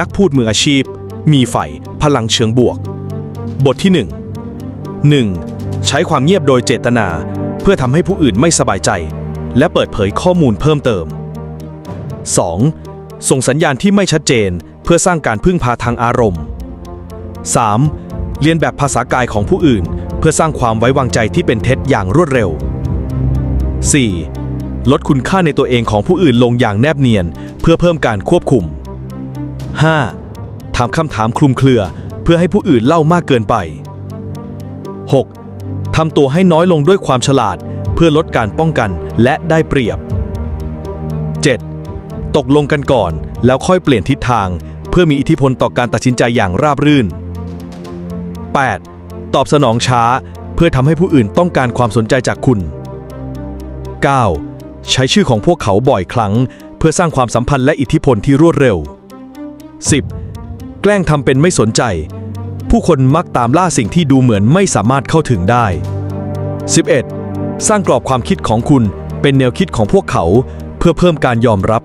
นักพูดมืออาชีพ มีไฟพลังเชิงบวก บทที่ 1 1. ใช้ความเงียบโดยเจตนา เพื่อทำให้ผู้อื่นไม่สบายใจ และเปิดเผยข้อมูลเพิ่มเติม 2. ส่งสัญญาณที่ไม่ชัดเจน เพื่อสร้างการพึ่งพาทางอารมณ์ 3. เรียนแบบภาษากายของผู้อื่น เพื่อสร้างความไว้วางใจที่เป็นเท็จอย่างรวดเร็ว 4. ลดคุณค่าในตัวเองของผู้อื่นลงอย่างแนบเนียน เพื่อเพิ่มการควบคุม 5. ถามคำถามคลุมเครือเพื่อให้ผู้อื่นเล่ามากเกินไป 6. ทำตัวให้น้อยลงด้วยความฉลาด เพื่อลดการป้องกันและได้เปรียบ 7. ตกลงกันก่อนแล้วค่อยเปลี่ยนทิศทาง เพื่อมีอิทธิพลต่อการตัดสินใจอย่างราบรื่น 8. ตอบสนองช้า เพื่อทำให้ผู้อื่นต้องการความสนใจจากคุณ 9. ใช้ชื่อของพวกเขาบ่อยครั้ง เพื่อสร้างความสัมพันธ์และอิทธิพลที่รวดเร็ว 10. แกล้งทำเป็นไม่สนใจ ผู้คนมักตามล่าสิ่งที่ดูเหมือนไม่สามารถเข้าถึงได้ 11. สร้างกรอบความคิดของคุณเป็นแนวคิดของพวกเขาเพื่อเพิ่มการยอมรับ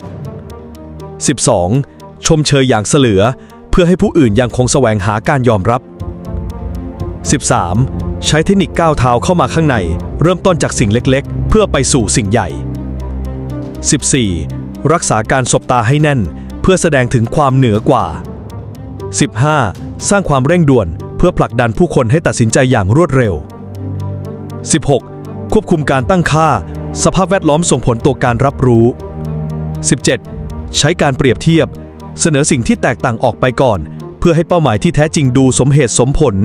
12. ชมเชยอย่างเสลือ เพื่อให้ผู้อื่นยังคงแสวงหาการยอมรับ 13. ใช้เทคนิคก้าวเท้าเข้ามาข้างใน เริ่มต้นจากสิ่งเล็กๆ เพื่อไปสู่สิ่งใหญ่ 14. รักษาการสบตาให้แน่น พื่อแสดงถึงความเหนือกว่า 15. สร้างความเร่งด่วนเพื่อผลักดันผู้คนให้ตัดสินใจอย่างรวดเร็ว 16. ควบคุมการตั้งค่า สภาพแวดล้อมส่งผลต่อการรับรู้ 17. ใช้การเปรียบเทียบ เสนอสิ่งที่แตกต่างออกไปก่อน เพื่อให้เป้าหมายที่แท้จริงดูสมเหตุสมผล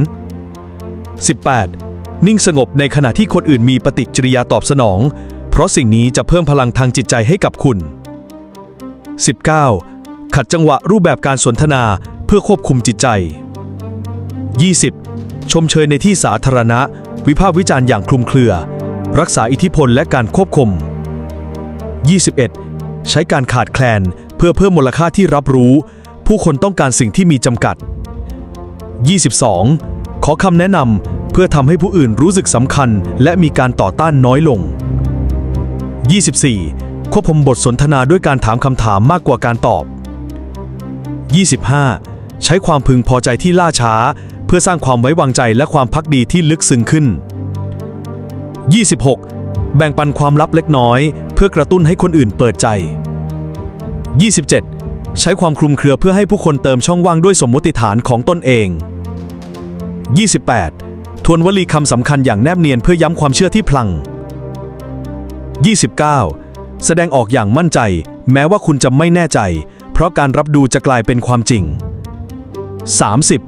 18. นิ่งสงบในขณะที่คนอื่นมีปฏิกิริยาตอบสนอง เพราะสิ่งนี้จะเพิ่มพลังทางจิตใจให้กับคุณ 19. ขัดจังหวะรูปแบบการสนทนาเพื่อควบคุมจิตใจ 20. ชมเชยในที่สาธารณะ วิพากษ์วิจารณ์อย่างคลุมเครือ รักษาอิทธิพลและการควบคุม 21. ใช้การขาดแคลนเพื่อเพิ่มมูลค่าที่รับรู้ ผู้คนต้องการสิ่งที่มีจำกัด 22. ขอคำแนะนำเพื่อทำให้ผู้อื่นรู้สึกสำคัญ และมีการต่อต้านน้อยลง 24. ควบคุมบทสนทนาด้วยการถามคำถามมากกว่าการตอบ 25. ใช้ความพึงพอใจที่ล่าช้า เพื่อสร้างความไว้วางใจและความพักดีที่ลึกซึ้งขึ้น 26. แบ่งปันความลับเล็กน้อย เพื่อกระตุ้นให้คนอื่นเปิดใจ 27. ใช้ความคลุมเครือเพื่อให้ผู้คนเติมช่องว่างด้วยสมมติฐานของตนเอง 28. ทวนวลีคำสำคัญอย่างแนบเนียนเพื่อย้ำความเชื่อที่พลัง 29. แสดงออกอย่างมั่นใจ แม้ว่าคุณจะไม่แน่ใจ เพราะการรับดูจะกลายเป็นความจริง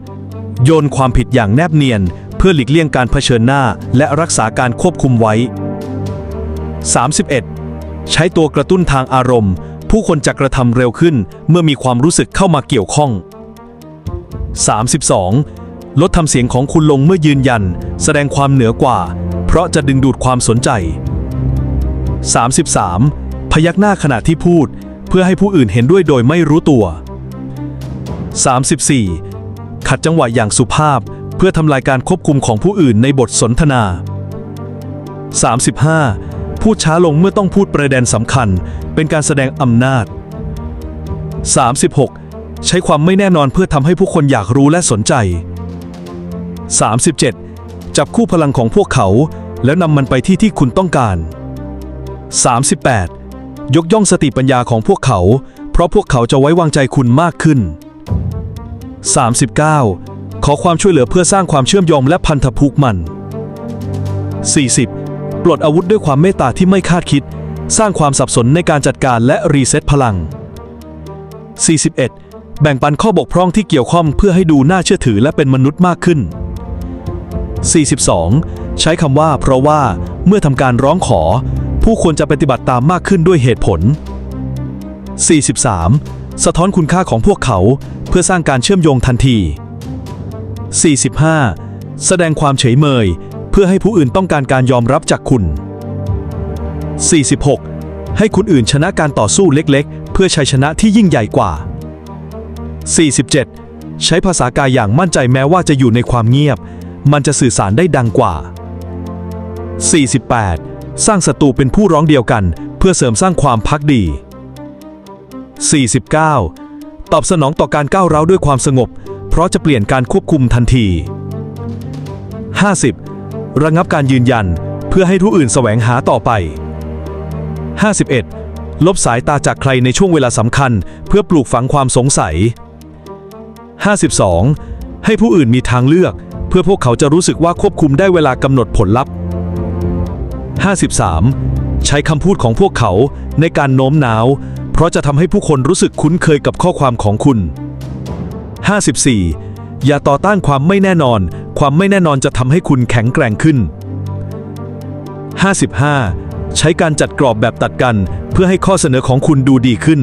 30. โยนความผิดอย่างแนบเนียน เพื่อหลีกเลี่ยงการเผชิญหน้า และรักษาการควบคุมไว้ 31. ใช้ตัวกระตุ้นทางอารมณ์ ผู้คนจะกระทำเร็วขึ้น เมื่อมีความรู้สึกเข้ามาเกี่ยวข้อง 32. ลดทำเสียงของคุณลงเมื่อยืนยัน แสดงความเหนือกว่า เพราะจะดึงดูดความสนใจ 33. พยักหน้าขณะที่พูด พื่อให้ผู้อื่นเห็นด้วยโดยไม่รู้ตัว 34. ขัดจังหวะอย่างสุภาพ เพื่อทำลายการควบคุมของผู้อื่นในบทสนทนา 35. พูดช้าลงเมื่อต้องพูดประเด็นสำคัญ เป็นการแสดงอำนาจ 36. ใช้ความไม่แน่นอนเพื่อทำให้ผู้คนอยากรู้และสนใจ 37. จับคู่พลังของพวกเขา แล้วนำมันไปที่ที่คุณต้องการ 38. ยกย่องสติปัญญาของพวกเขา เพราะพวกเขาจะไว้วางใจคุณมากขึ้น 39. ขอความช่วยเหลือเพื่อสร้างความเชื่อมโยงและพันธผูกมัน 40. ปลดอาวุธด้วยความเมตตาที่ไม่คาดคิด สร้างความสับสนในการจัดการและรีเซ็ตพลัง 41. แบ่งปันข้อบกพร่องที่เกี่ยวข้องเพื่อให้ดูน่าเชื่อถือและเป็นมนุษย์มากขึ้น 42. ใช้คำว่าเพราะว่าเมื่อทำการร้องขอ ผู้ควรจะปฏิบัติตามมากขึ้นด้วยเหตุผล 43. สะท้อนคุณค่าของพวกเขาเพื่อสร้างการเชื่อมโยงทันที 45. แสดงความเฉยเมย เพื่อให้ผู้อื่นต้องการการยอมรับจากคุณ 46. ให้คนอื่นชนะการต่อสู้เล็กๆ เพื่อชัยชนะที่ยิ่งใหญ่กว่า 47. ใช้ภาษากายอย่างมั่นใจแม้ว่าจะอยู่ในความเงียบ มันจะสื่อสารได้ดังกว่า 48. สร้างศัตรูเป็นผู้ร้องเดียวกัน เพื่อเสริมสร้างความพักดี 49. ตอบสนองต่อการก้าวร้าวด้วยความสงบ เพราะจะเปลี่ยนการควบคุมทันที 50. ระงับการยืนยันเพื่อให้ผู้อื่นแสวงหาต่อไป 51. ลบสายตาจากใครในช่วงเวลาสำคัญ เพื่อปลูกฝังความสงสัย 52. ให้ผู้อื่นมีทางเลือก เพื่อพวกเขาจะรู้สึกว่าควบคุมได้เวลากำหนดผลลัพธ์ 53. ใช้คำพูดของพวกเขาในการโน้มน้าว เพราะจะทำให้ผู้คนรู้สึกคุ้นเคยกับข้อความของคุณ 54. อย่าต่อต้านความไม่แน่นอน ความไม่แน่นอนจะทำให้คุณแข็งแกร่งขึ้น 55. ใช้การจัดกรอบแบบตัดกัน เพื่อให้ข้อเสนอของคุณดูดีขึ้น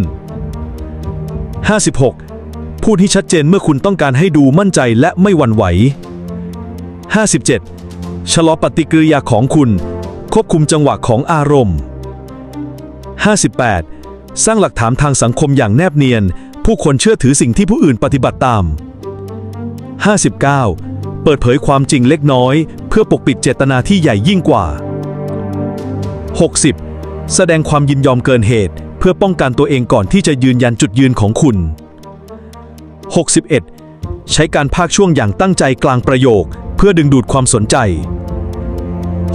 56. พูดให้ชัดเจนเมื่อคุณต้องการให้ดูมั่นใจและไม่หวั่นไหว 57. ชะลอปฏิกิริยาของคุณ ควบคุมจังหวะของอารมณ์ 58. สร้างหลักฐานทางสังคมอย่างแนบเนียน ผู้คนเชื่อถือสิ่งที่ผู้อื่นปฏิบัติตาม 59. เปิดเผยความจริงเล็กน้อย เพื่อปกปิดเจตนาที่ใหญ่ยิ่งกว่า 60. แสดงความยินยอมเกินเหตุ เพื่อป้องกันตัวเองก่อนที่จะยืนยันจุดยืนของคุณ 61. ใช้การพากช่วงอย่างตั้งใจกลางประโยค เพื่อดึงดูดความสนใจ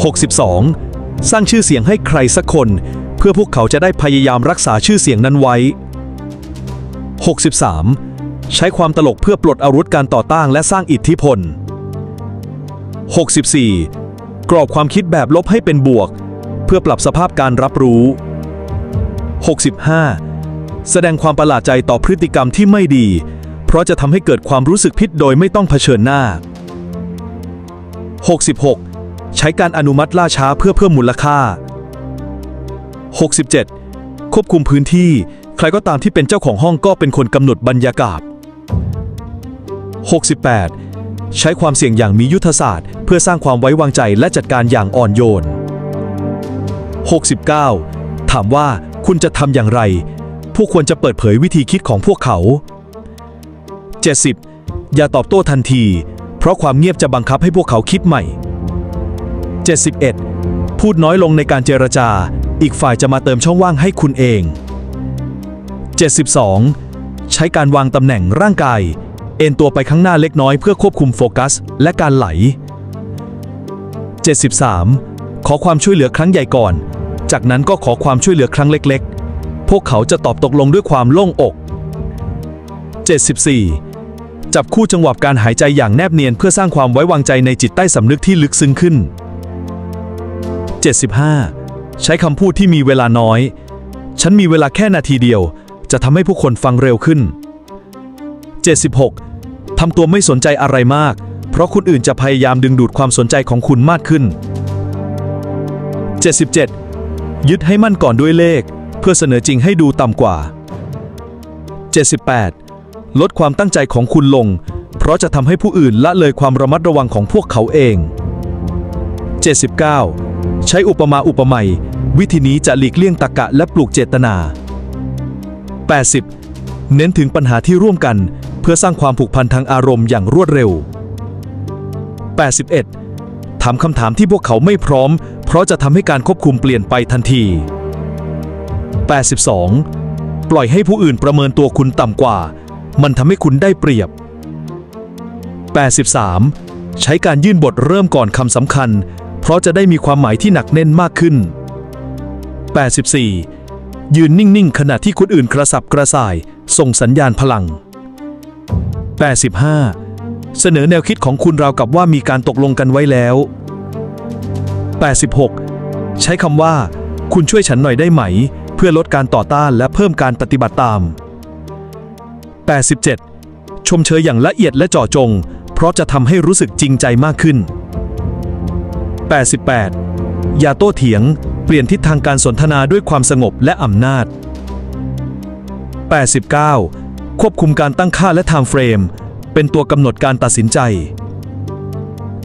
62. สร้างชื่อเสียงให้ใครสักคน เพื่อพวกเขาจะได้พยายามรักษาชื่อเสียงนั้นไว้ 63. ใช้ความตลกเพื่อปลดอาวุธการต่อต้านและสร้างอิทธิพล 64. กรอบความคิดแบบลบให้เป็นบวก เพื่อปรับสภาพการรับรู้ 65. แสดงความประหลาดใจต่อพฤติกรรมที่ไม่ดี เพราะจะทำให้เกิดความรู้สึกผิดโดยไม่ต้องเผชิญหน้า 66. ใช้การอนุมัติล่าช้าเพื่อเพิ่มมูลค่า 67. ควบคุมพื้นที่ ใครก็ตามที่เป็นเจ้าของห้องก็เป็นคนกำหนดบรรยากาศ 68. ใช้ความเสี่ยงอย่างมียุทธศาสตร์ เพื่อสร้างความไว้วางใจและจัดการอย่างอ่อนโยน 69. ถามว่าคุณจะทำอย่างไร ผู้ควรจะเปิดเผยวิธีคิดของพวกเขา 70. อย่าตอบโต้ทันที เพราะความเงียบจะบังคับให้พวกเขาคิดใหม่ 71. พูดน้อยลงในการเจรจา อีกฝ่ายจะมาเติมช่องว่างให้คุณเอง 72. ใช้การวางตำแหน่งร่างกาย เอ็นตัวไปข้างหน้าเล็กน้อยเพื่อควบคุมโฟกัส และการไหล 73. ขอความช่วยเหลือครั้งใหญ่ก่อน จากนั้นก็ขอความช่วยเหลือครั้งเล็ก ๆ พวกเขาจะตอบตกลงด้วยความโล่งอก 74. จับคู่จังหวะการหายใจอย่างแนบเนียนเพื่อสร้างความไว้วางใจในจิตใต้สำนึกที่ลึกซึ้งขึ้น 75. ใช้คำพูดที่มีเวลาน้อย ฉันมีเวลาแค่นาทีเดียว จะทำให้ผู้คนฟังเร็วขึ้น 76. ทำตัวไม่สนใจอะไรมาก เพราะคนอื่นจะพยายามดึงดูดความสนใจของคุณมากขึ้น 77. ยึดให้มั่นก่อนด้วยเลข เพื่อเสนอจริงให้ดูต่ำกว่า 78. ลดความตั้งใจของคุณลง เพราะจะทำให้ผู้อื่นละเลยความระมัดระวังของพวกเขาเอง 79. ใช้อุปมาอุปไมยวิธีนี้จะหลีกเลี่ยงตรกะและปลูกเจตนา 80. เน้นถึงปัญหาที่ร่วมกัน เพื่อสร้างความผูกพันทางอารมณ์อย่างรวดเร็ว 81. ถามคำถามที่พวกเขาไม่พร้อม เพราะจะทำให้การควบคุมเปลี่ยนไปทันที 82. ปล่อยให้ผู้อื่นประเมินตัวคุณต่ำกว่า มันทำให้คุณได้เปรียบ 83. ใช้การยื่นบทเริ่มก่อนคำสำคัญ เพราะจะได้มีความหมายที่หนักแน่นมากขึ้น 84. ยืนนิ่ง ๆ ขณะที่คนอื่นกระสับกระส่าย ส่งสัญญาณพลัง 85. เสนอแนวคิดของคุณราวกับว่ามีการตกลงกันไว้แล้ว 86. ใช้คำว่า คุณช่วยฉันหน่อยได้ไหม เพื่อลดการต่อต้านและเพิ่มการปฏิบัติตาม 87. ชมเชยอย่างละเอียดและเจาะจง เพราะจะทำให้รู้สึกจริงใจมากขึ้น 88. อย่าโต้เถียง เปลี่ยนทิศทางการสนทนาด้วยความสงบและอำนาจ 89. ควบคุมการตั้งค่าและไทม์เฟรม เป็นตัวกำหนดการตัดสินใจ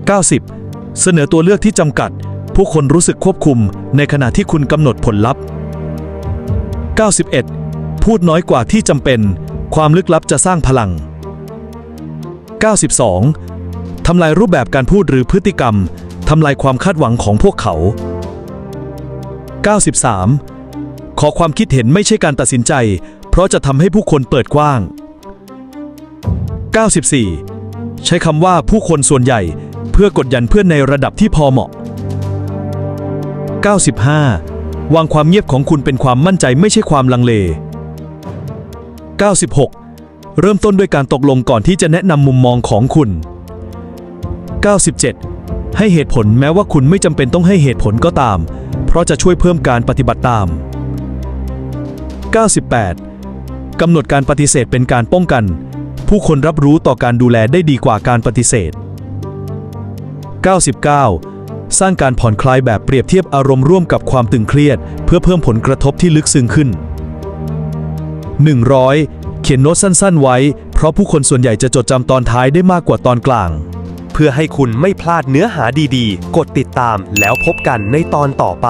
90. เสนอตัวเลือกที่จำกัด ผู้คนรู้สึกควบคุมในขณะที่คุณกำหนดผลลัพธ์ 91. พูดน้อยกว่าที่จำเป็น ความลึกลับจะสร้างพลัง 92. ทำลายรูปแบบการพูดหรือพฤติกรรม ทำลายความคาดหวังของพวกเขา 93. ขอความคิดเห็นไม่ใช่การตัดสินใจ เพราะจะทำให้ผู้คนเปิดกว้าง 94 ใช้คำว่าผู้คนส่วนใหญ่เพื่อกดยันเพื่อนในระดับที่พอเหมาะ 95 วางความเงียบของคุณเป็นความมั่นใจไม่ใช่ความลังเล 96 เริ่มต้นด้วยการตกลงก่อนที่จะแนะนำมุมมองของคุณ 97 ให้เหตุผลแม้ว่าคุณไม่จำเป็นต้องให้เหตุผลก็ตาม เพราะจะช่วยเพิ่มการปฏิบัติตาม 98 กำหนดการปฏิเสธเป็นการป้องกัน ผู้คนรับรู้ต่อการดูแลได้ดีกว่าการปฏิเสธ 99 สร้างการผ่อนคลายแบบเปรียบเทียบอารมณ์ร่วมกับความตึงเครียด เพื่อเพิ่มผลกระทบที่ลึกซึ้งขึ้น 100 เขียนโน้ตสั้นๆ ไว้ เพราะผู้คนส่วนใหญ่จะจดจำตอนท้ายได้มากกว่าตอนกลาง เพื่อให้คุณไม่พลาดเนื้อหาดีๆ กดติดตามแล้วพบกันในตอนต่อไป